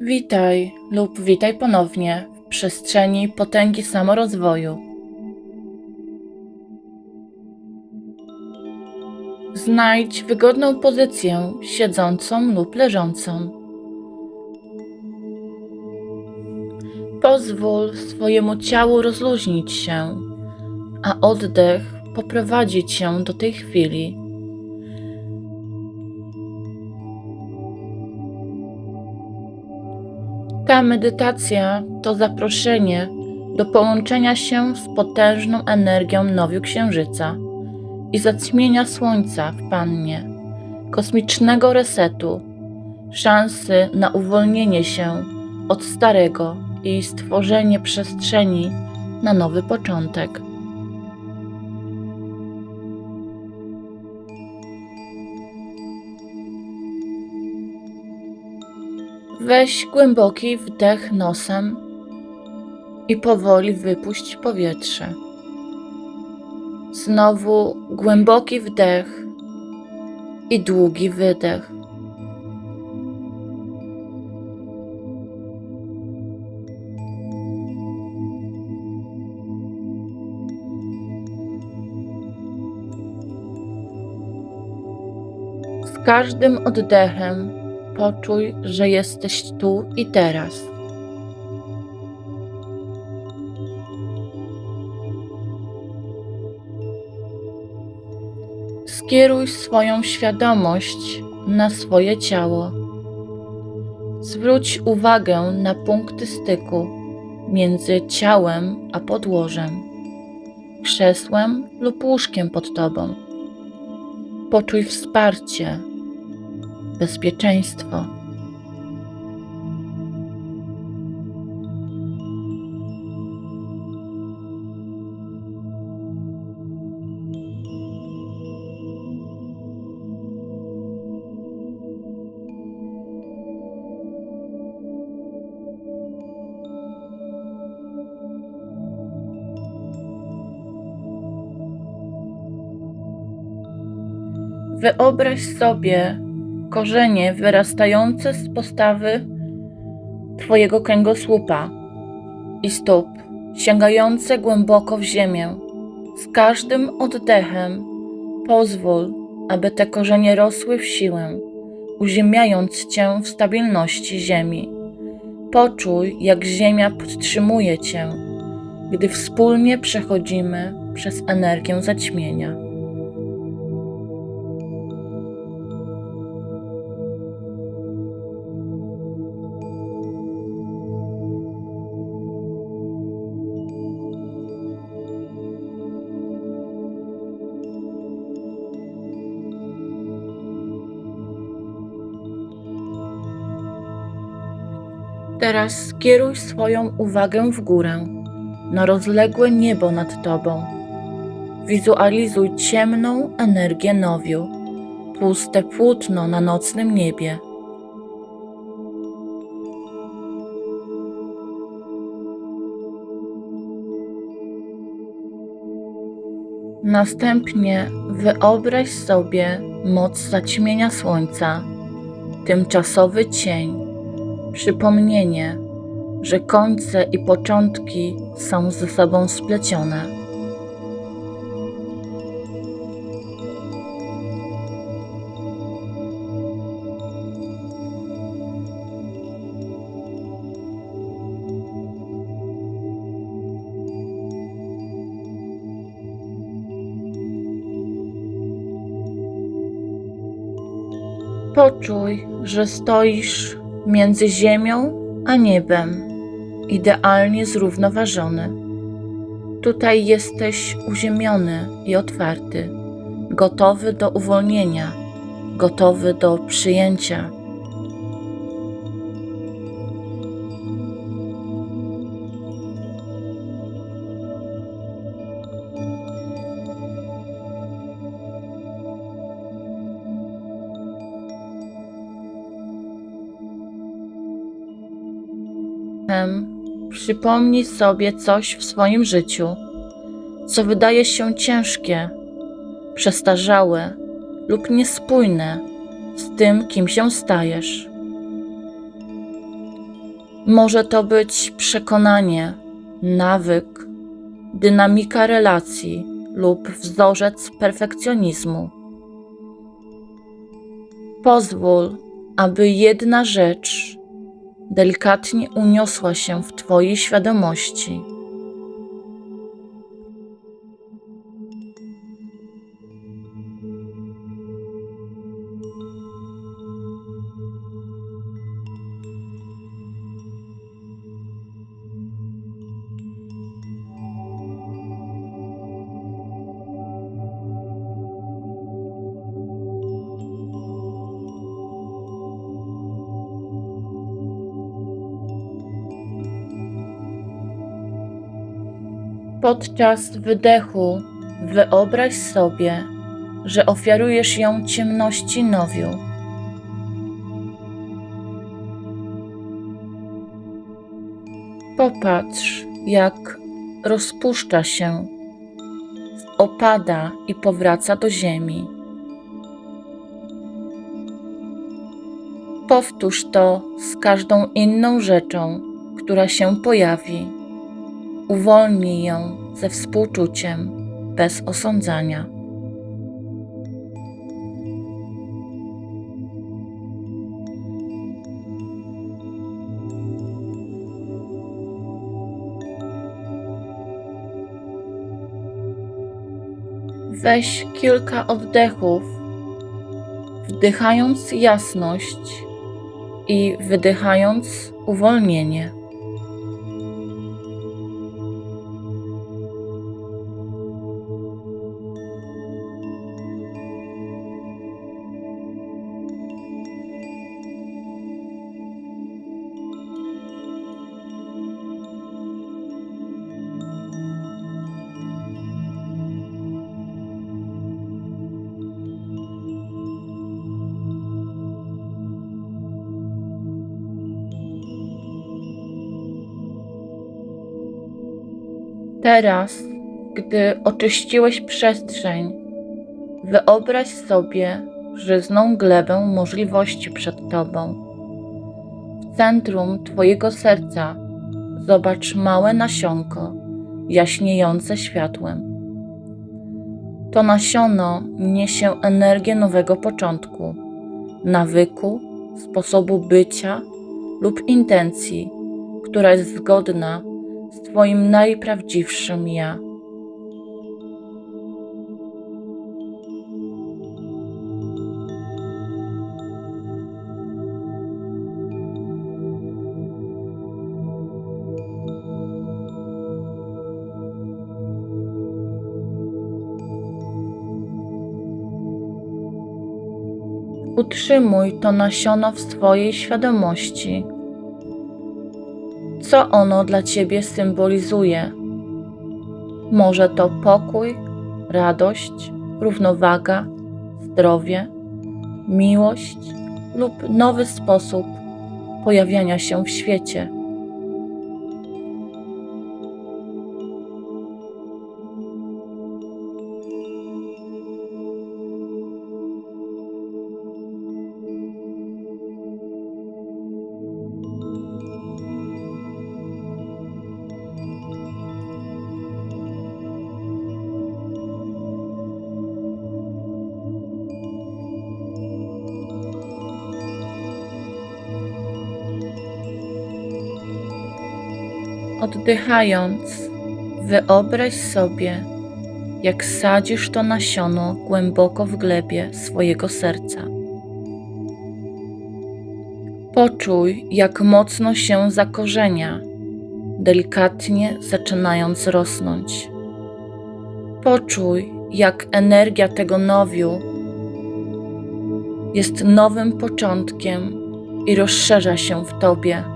Witaj lub witaj ponownie w przestrzeni potęgi samorozwoju. Znajdź wygodną pozycję siedzącą lub leżącą. Pozwól swojemu ciału rozluźnić się, a oddech poprowadzić się do tej chwili. Ta medytacja to zaproszenie do połączenia się z potężną energią nowiu księżyca i zaćmienia słońca w pannie, kosmicznego resetu, szansy na uwolnienie się od starego i stworzenie przestrzeni na nowy początek. Weź głęboki wdech nosem i powoli wypuść powietrze. Znowu głęboki wdech i długi wydech. Z każdym oddechem poczuj, że jesteś tu i teraz. Skieruj swoją świadomość na swoje ciało. Zwróć uwagę na punkty styku między ciałem a podłożem, krzesłem lub łóżkiem pod tobą. Poczuj wsparcie, bezpieczeństwo. Wyobraź sobie korzenie wyrastające z postawy Twojego kręgosłupa i stóp, sięgające głęboko w ziemię. Z każdym oddechem pozwól, aby te korzenie rosły w siłę, uziemiając Cię w stabilności ziemi. Poczuj, jak ziemia podtrzymuje Cię, gdy wspólnie przechodzimy przez energię zaćmienia. Teraz skieruj swoją uwagę w górę, na rozległe niebo nad tobą. Wizualizuj ciemną energię nowiu, puste płótno na nocnym niebie. Następnie wyobraź sobie moc zaćmienia słońca, tymczasowy cień przypomnienie, że końce i początki są ze sobą splecione. Poczuj, że stoisz między ziemią a niebem, idealnie zrównoważony. Tutaj jesteś uziemiony i otwarty, gotowy do uwolnienia, gotowy do przyjęcia. Przypomnij sobie coś w swoim życiu, co wydaje się ciężkie, przestarzałe lub niespójne z tym, kim się stajesz. Może to być przekonanie, nawyk, dynamika relacji lub wzorzec perfekcjonizmu. Pozwól, aby jedna rzecz delikatnie uniosła się w Twojej świadomości. Podczas wydechu wyobraź sobie, że ofiarujesz ją ciemności nowiu. Popatrz, jak rozpuszcza się, opada i powraca do ziemi. Powtórz to z każdą inną rzeczą, która się pojawi. Uwolnij ją ze współczuciem, bez osądzania. Weź kilka oddechów, wdychając jasność i wydychając uwolnienie. Teraz, gdy oczyściłeś przestrzeń, wyobraź sobie żyzną glebę możliwości przed Tobą. W centrum Twojego serca zobacz małe nasionko jaśniejące światłem. To nasiono niesie energię nowego początku, nawyku, sposobu bycia lub intencji, która jest zgodna Twoim najprawdziwszym ja. Utrzymuj to nasiono w swojej świadomości co ono dla Ciebie symbolizuje. Może to pokój, radość, równowaga, zdrowie, miłość lub nowy sposób pojawiania się w świecie. Oddychając, wyobraź sobie, jak sadzisz to nasiono głęboko w glebie swojego serca. Poczuj, jak mocno się zakorzenia, delikatnie zaczynając rosnąć. Poczuj, jak energia tego nowiu jest nowym początkiem i rozszerza się w tobie.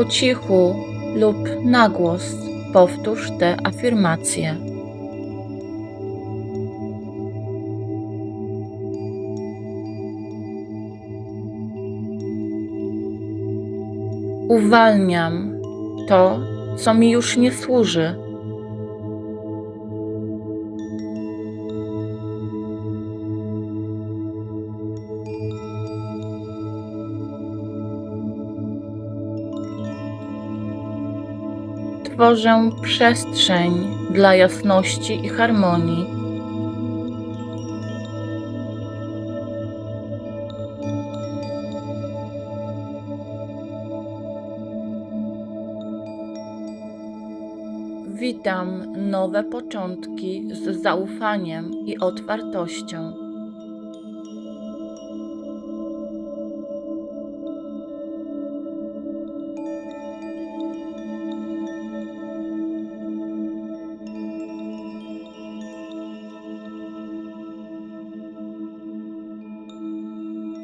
Po cichu lub na głos powtórz te afirmacje. Uwalniam to, co mi już nie służy. Tworzę przestrzeń dla jasności i harmonii. Witam nowe początki z zaufaniem i otwartością.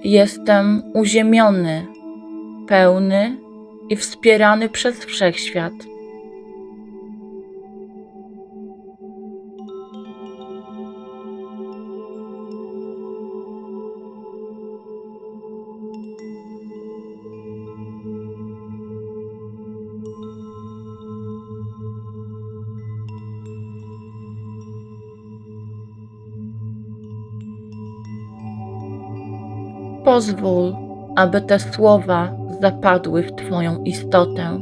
Jestem uziemiony, pełny i wspierany przez wszechświat. Pozwól, aby te słowa zapadły w Twoją istotę.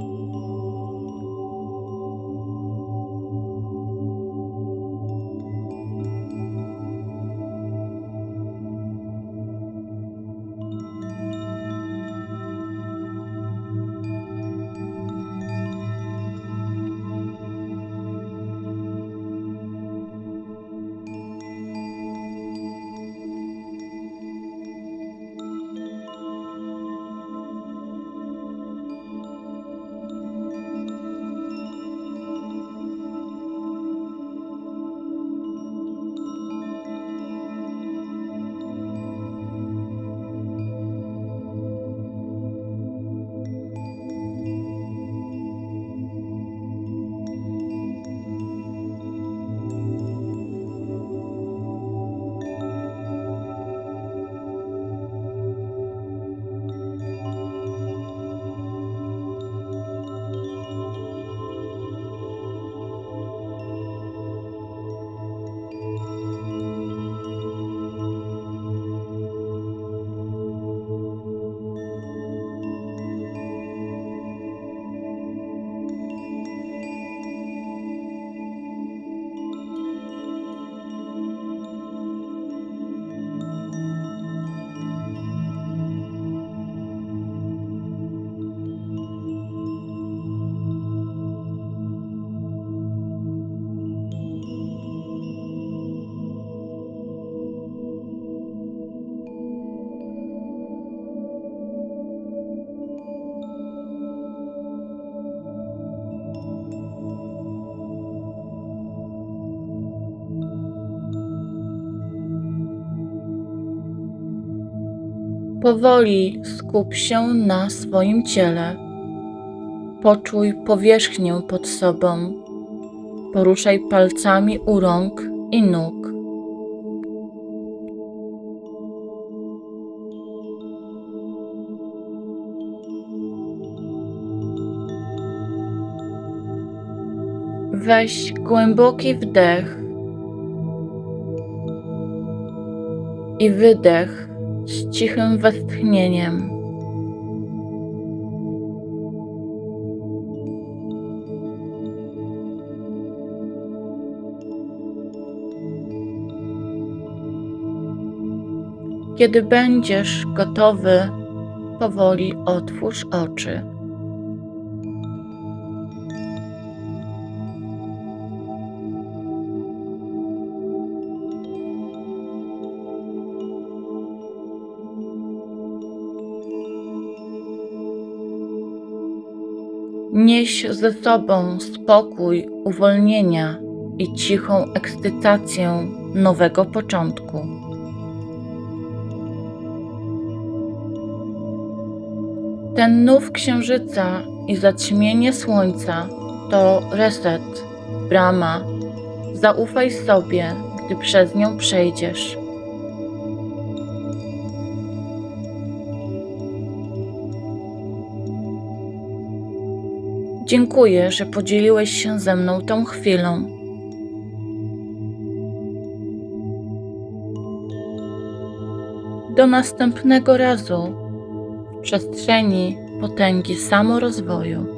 Powoli skup się na swoim ciele. Poczuj powierzchnię pod sobą. Poruszaj palcami u rąk i nóg. Weź głęboki wdech i wydech z cichym westchnieniem. Kiedy będziesz gotowy, powoli otwórz oczy. Nieś ze sobą spokój uwolnienia i cichą ekscytację nowego początku. Ten nów księżyca i zaćmienie słońca to reset, brama. Zaufaj sobie, gdy przez nią przejdziesz. Dziękuję, że podzieliłeś się ze mną tą chwilą. Do następnego razu w przestrzeni potęgi samorozwoju.